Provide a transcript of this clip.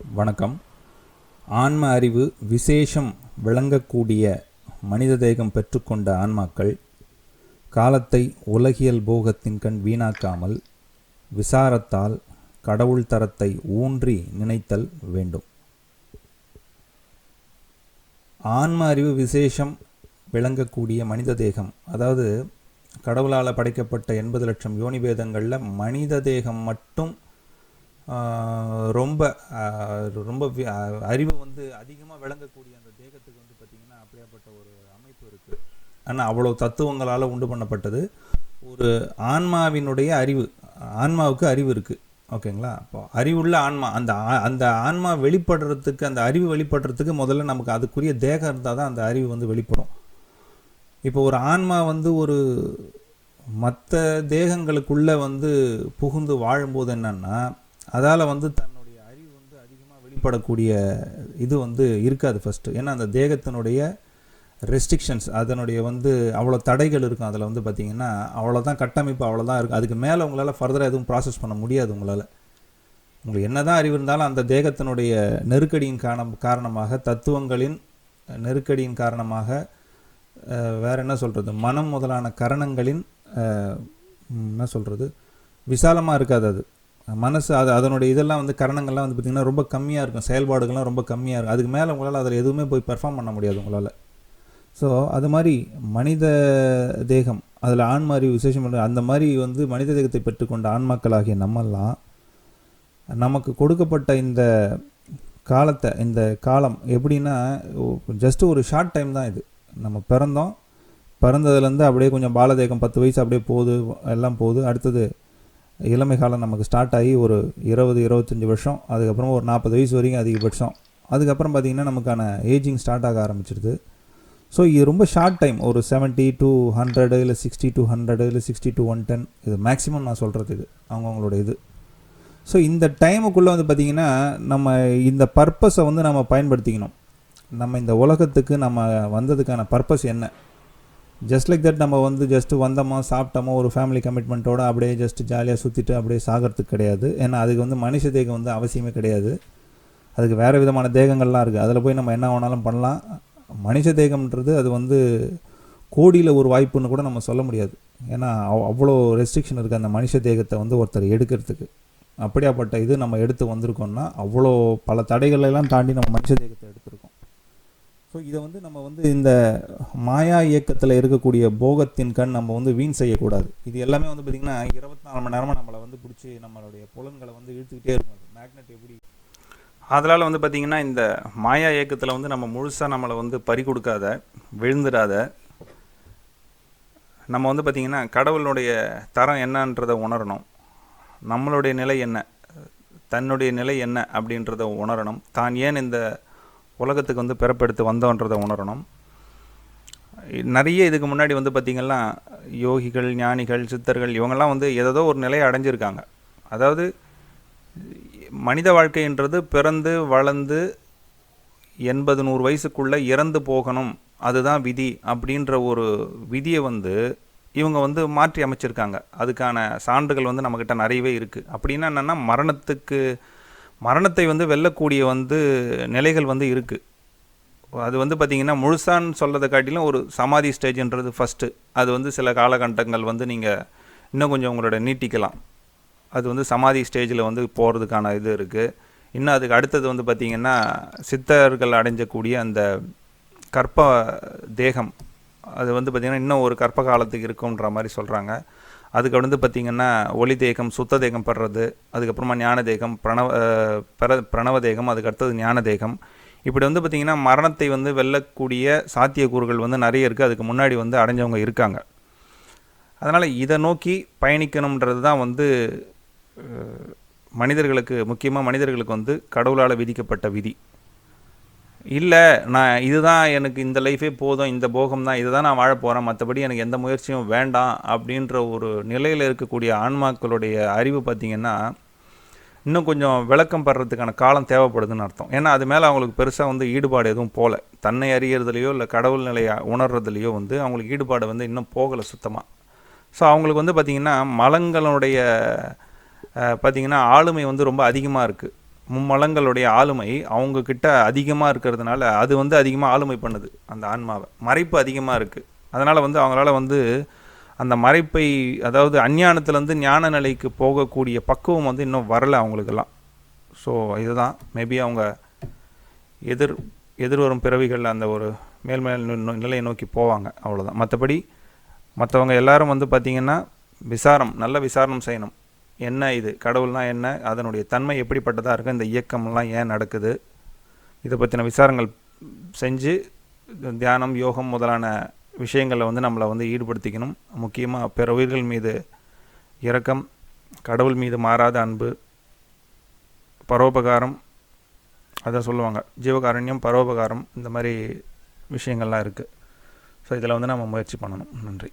வணக்கம். ஆன்ம அறிவு விசேஷம் விளங்கக்கூடிய மனித தேகம் பெற்றுக்கொண்ட ஆன்மாக்கள் காலத்தை உலகியல் போகத்தின் கண் வீணாக்காமல் விசாரத்தால் கடவுள் தரத்தை ஊன்றி நினைத்தல் வேண்டும். ஆன்ம அறிவு விசேஷம் விளங்கக்கூடிய மனித தேகம் அதாவது கடவுளால் படைக்கப்பட்ட எண்பது லட்சம் யோனிபேதங்களில் மனித தேகம் மட்டும் ரொம்ப ரொம்ப அறிவை அறிவு வந்து அதிகமாக விளங்கக்கூடிய அந்த தேகத்துக்கு வந்து பார்த்திங்கன்னா அப்படியாப்பட்ட ஒரு அமைப்பு இருக்குது ஆனால் அவ்வளோ தத்துவங்களால் உண்டு பண்ணப்பட்டது. ஒரு ஆன்மாவினுடைய அறிவு ஆன்மாவுக்கு அறிவு இருக்குது ஓகேங்களா? அப்போ அறிவுள்ள ஆன்மா அந்த அந்த ஆன்மா வெளிப்படுறதுக்கு அந்த அறிவு வெளிப்படுறதுக்கு முதல்ல நமக்கு அதுக்குரிய தேகம் இருந்தால் தான் அந்த அறிவு வந்து வெளிப்படும். இப்போ ஒரு ஆன்மா வந்து ஒரு மற்ற தேகங்களுக்குள்ளே வந்து புகுந்து வாழும்போது என்னன்னா அதால் வந்து தன்னுடைய அறிவு வந்து அதிகமாக வெளிப்படக்கூடிய இது வந்து இருக்காது ஃபஸ்ட்டு ஏன்னா அந்த தேகத்தினுடைய ரெஸ்ட்ரிக்ஷன்ஸ் அதனுடைய வந்து அவ்வளோ தடைகள் இருக்கும் அதில் வந்து பார்த்திங்கன்னா அவ்வளோதான் கட்டமைப்பு அவ்வளோதான் இருக்கும் அதுக்கு மேலே உங்களால் ஃபர்தராக எதுவும் ப்ராசஸ் பண்ண முடியாது உங்களால். உங்களுக்கு என்னதான் அறிவு இருந்தாலும் அந்த தேகத்தினுடைய நெருக்கடியின் காரணம் காரணமாக தத்துவங்களின் நெருக்கடியின் காரணமாக வேறு என்ன சொல்கிறது மனம் முதலான கரணங்களின் என்ன சொல்கிறது விசாலமாக இருக்காது அது. மனசு அது அதனுடைய இதெல்லாம் வந்து கரணங்கள்லாம் வந்து பார்த்திங்கன்னா ரொம்ப கம்மியாக இருக்கும். செயல்பாடுகள்லாம் ரொம்ப கம்மியாக இருக்கும். அதுக்கு மேலே உங்களால் அதில் எதுவுமே போய் பெர்ஃபார்ம் பண்ண முடியாது உங்களால். ஸோ அது மாதிரி மனித தேகம் அதில் ஆன்மா அறிவு விசேஷம் அந்த மாதிரி வந்து மனித தேகத்தை பெற்றுக்கொண்ட ஆன்மாக்களாகிய நம்மெல்லாம் நமக்கு கொடுக்கப்பட்ட இந்த காலத்தை இந்த காலம் எப்படின்னா ஜஸ்ட் ஒரு ஷார்ட் டைம் தான் இது. நம்ம பிறந்தோம். பிறந்ததுலேருந்து அப்படியே கொஞ்சம் பாலதேகம் பத்து வயசு அப்படியே போகுது எல்லாம் போகுது. அடுத்தது இளமை காலம் நமக்கு ஸ்டார்ட் ஆகி ஒரு இருபது இருபத்தஞ்சி வருஷம். அதுக்கப்புறம் ஒரு நாற்பது வயசு வரைக்கும் அதிகபட்சம். அதுக்கப்புறம் பார்த்திங்கன்னா நமக்கான ஏஜிங் ஸ்டார்ட் ஆக ஆரம்பிச்சிருது. ஸோ இது ரொம்ப ஷார்ட் டைம் ஒரு செவன்ட்டி டூ ஹண்ட்ரடு இல்லை சிக்ஸ்டி டூ ஹண்ட்ரடு இல்லை சிக்ஸ்டி டூ ஒன் டென் இது மேக்ஸிமம் நான் சொல்கிறது இது. அவங்கவுங்களோட இது. ஸோ இந்த டைமுக்குள்ளே வந்து பார்த்திங்கன்னா நம்ம இந்த பர்பஸை வந்து நம்ம பயன்படுத்திக்கணும். நம்ம இந்த உலகத்துக்கு நம்ம வந்ததுக்கான பர்பஸ் என்ன? ஜஸ்ட் லைக் தட் நம்ம வந்து ஜஸ்ட் வந்தோமா சாப்பிட்டோமோ ஒரு ஃபேமிலி கமிட்மெண்ட்டோட அப்படியே ஜஸ்ட் ஜாலியாக சுற்றிட்டு அப்படியே சாகிறதுக்கு கிடையாது. ஏன்னா அதுக்கு வந்து மனுஷ தேகம் வந்து அவசியமே கிடையாது. அதுக்கு வேறு விதமான தேகங்கள்லாம் இருக்குது அதில் போய் நம்ம என்ன வேணாலும் பண்ணலாம். மனுஷ தேகம்ன்றது அது வந்து கோடியில் ஒரு வாய்ப்புன்னு கூட நம்ம சொல்ல முடியாது. ஏன்னா அவ்- அவ்வளோ ரெஸ்ட்ரிக்ஷன் இருக்குது அந்த மனுஷ தேகத்தை வந்து ஒருத்தர் எடுக்கிறதுக்கு. அப்படியாப்பட்ட இது நம்ம எடுத்து வந்திருக்கோம்னா அவ்வளோ பல தடைகள் எல்லாம் தாண்டி நம்ம மனுஷ தேகத்தை ஸோ இதை வந்து நம்ம வந்து இந்த மாயா இயக்கத்தில் இருக்கக்கூடிய போகத்தின் கண் நம்ம வந்து வீண் செய்யக்கூடாது. இது எல்லாமே வந்து பார்த்திங்கன்னா இருபத்தி நாலு மணி நேரமாக நம்மளை வந்து பிடிச்சி நம்மளுடைய புலன்களை வந்து இழுத்துக்கிட்டே இருக்கும். மேக்னெட் எப்படி? அதனால் வந்து பார்த்திங்கன்னா இந்த மாயா இயக்கத்தில் வந்து நம்ம முழுசாக நம்மளை வந்து பறி கொடுக்காத விழுந்துடாத. நம்ம வந்து பார்த்திங்கன்னா கடவுளுடைய தரம் என்னன்றதை உணரணும். நம்மளுடைய நிலை என்ன? தன்னுடைய நிலை என்ன அப்படின்றத உணரணும். தான் ஏன் இந்த உலகத்துக்கு வந்து பிறப்பெடுத்து வந்தோன்றதை உணரணும். நிறைய இதுக்கு முன்னாடி வந்து பார்த்திங்கன்னா யோகிகள் ஞானிகள் சித்தர்கள் இவங்கெல்லாம் வந்து ஏதோ ஒரு நிலையை அடைஞ்சிருக்காங்க. அதாவது மனித வாழ்க்கைன்றது பிறந்து வளர்ந்து எண்பது நூறு வயசுக்குள்ளே இறந்து போகணும். அதுதான் விதி அப்படின்ற ஒரு விதியை வந்து இவங்க வந்து மாற்றி அமைச்சிருக்காங்க. அதுக்கான சான்றுகள் வந்து நம்மக்கிட்ட நிறையவே இருக்குது அப்படின்னா என்னென்னா மரணத்துக்கு மரணத்தை வந்து வெல்லக்கூடிய வந்து நிலைகள் வந்து இருக்குது அது வந்து பார்த்திங்கன்னா முழுசான்னு சொல்கிறத காட்டிலும் ஒரு சமாதி ஸ்டேஜ்ன்றது ஃபஸ்ட்டு அது வந்து சில காலகட்டங்கள் வந்து நீங்கள் இன்னும் கொஞ்சம் உங்களோட நீட்டிக்கலாம். அது வந்து சமாதி ஸ்டேஜில் வந்து போகிறதுக்கான இது இருக்குது இன்னும் அதுக்கு அடுத்தது வந்து பார்த்திங்கன்னா சித்தர்கள் அடைஞ்சக்கூடிய அந்த கற்ப தேகம். அது வந்து பார்த்திங்கன்னா இன்னும் ஒரு கற்ப காலத்துக்கு இருக்குன்ற மாதிரி சொல்கிறாங்க அதுக்கு வந்து பார்த்திங்கன்னா ஒளி தேகம் சுத்த தேகம் படுறது அதுக்கப்புறமா ஞான தேகம் பிரணவ பிர பிரணவ தேகம் அதுக்கு அடுத்தது ஞான தேகம். இப்படி வந்து பார்த்திங்கன்னா மரணத்தை வந்து வெல்லக்கூடிய சாத்தியக்கூறுகள் வந்து நிறைய இருக்குது அதுக்கு முன்னாடி வந்து அடைஞ்சவங்க இருக்காங்க. அதனால் இதை நோக்கி பயணிக்கணுன்றது தான் வந்து மனிதர்களுக்கு முக்கியமாக மனிதர்களுக்கு வந்து கடவுளால் விதிக்கப்பட்ட விதி. இல்லை நான் இதுதான் எனக்கு இந்த லைஃபே போதும் இந்த போகம் தான் இதுதான் நான் வாழ போகிறேன் மற்றபடி எனக்கு எந்த முயற்சியும் வேண்டாம் அப்படின்ற ஒரு நிலையில் இருக்கக்கூடிய ஆன்மாக்களுடைய அறிவு பார்த்திங்கன்னா இன்னும் கொஞ்சம் விளக்கம் படுறதுக்கான காலம் தேவைப்படுதுன்னு அர்த்தம். ஏன்னா அது மேலே அவங்களுக்கு பெருசாக வந்து ஈடுபாடு எதுவும் போகல தன்னை அறியறதுலையோ இல்லை கடவுள் நிலையை உணர்றதுலையோ வந்து அவங்களுக்கு ஈடுபாடு வந்து இன்னும் போகலை சுத்தமாக ஸோ அவங்களுக்கு வந்து பார்த்திங்கன்னா மலங்களுடைய பார்த்திங்கன்னா ஆளுமை வந்து ரொம்ப அதிகமாக இருக்குது மும்மலங்களுடைய ஆளுமை அவங்கக்கிட்ட அதிகமாக இருக்கிறதுனால அது வந்து அதிகமாக ஆளுமை பண்ணுது அந்த ஆன்மாவை. மறைப்பு அதிகமாக இருக்குது அதனால் வந்து அவங்களால வந்து அந்த மறைப்பை அதாவது அஞ்ஞானத்துலேருந்து ஞான நிலைக்கு போகக்கூடிய பக்குவம் வந்து இன்னும் வரல அவங்களுக்கெல்லாம். ஸோ இதுதான். மேபி அவங்க எதிர் எதிர்வரும் பிறவிகளில் அந்த ஒரு மேல்மேல் நிலையை நோக்கி போவாங்க அவ்வளோதான் மற்றபடி மற்றவங்க எல்லாரும் வந்து பார்த்திங்கன்னா விசாரம் நல்ல விசாரணம் செய்யணும். என்ன இது? கடவுள்னால் என்ன? அதனுடைய தன்மை எப்படிப்பட்டதாக இருக்குது இந்த இயக்கம்லாம் ஏன் நடக்குது? இதை பற்றின விசாரங்கள் செஞ்சு தியானம் யோகம் முதலான விஷயங்களில் வந்து நம்மளை வந்து ஈடுபடுத்திக்கணும். முக்கியமாக பிற உயிர்கள் மீது இரக்கம் கடவுள் மீது மாறாத அன்பு பரோபகாரம் அதான் சொல்லுவாங்க. ஜீவகாரண்யம் பரோபகாரம் இந்த மாதிரி விஷயங்கள்லாம் இருக்குது ஸோ இதில் வந்து நம்ம முயற்சி பண்ணணும். நன்றி.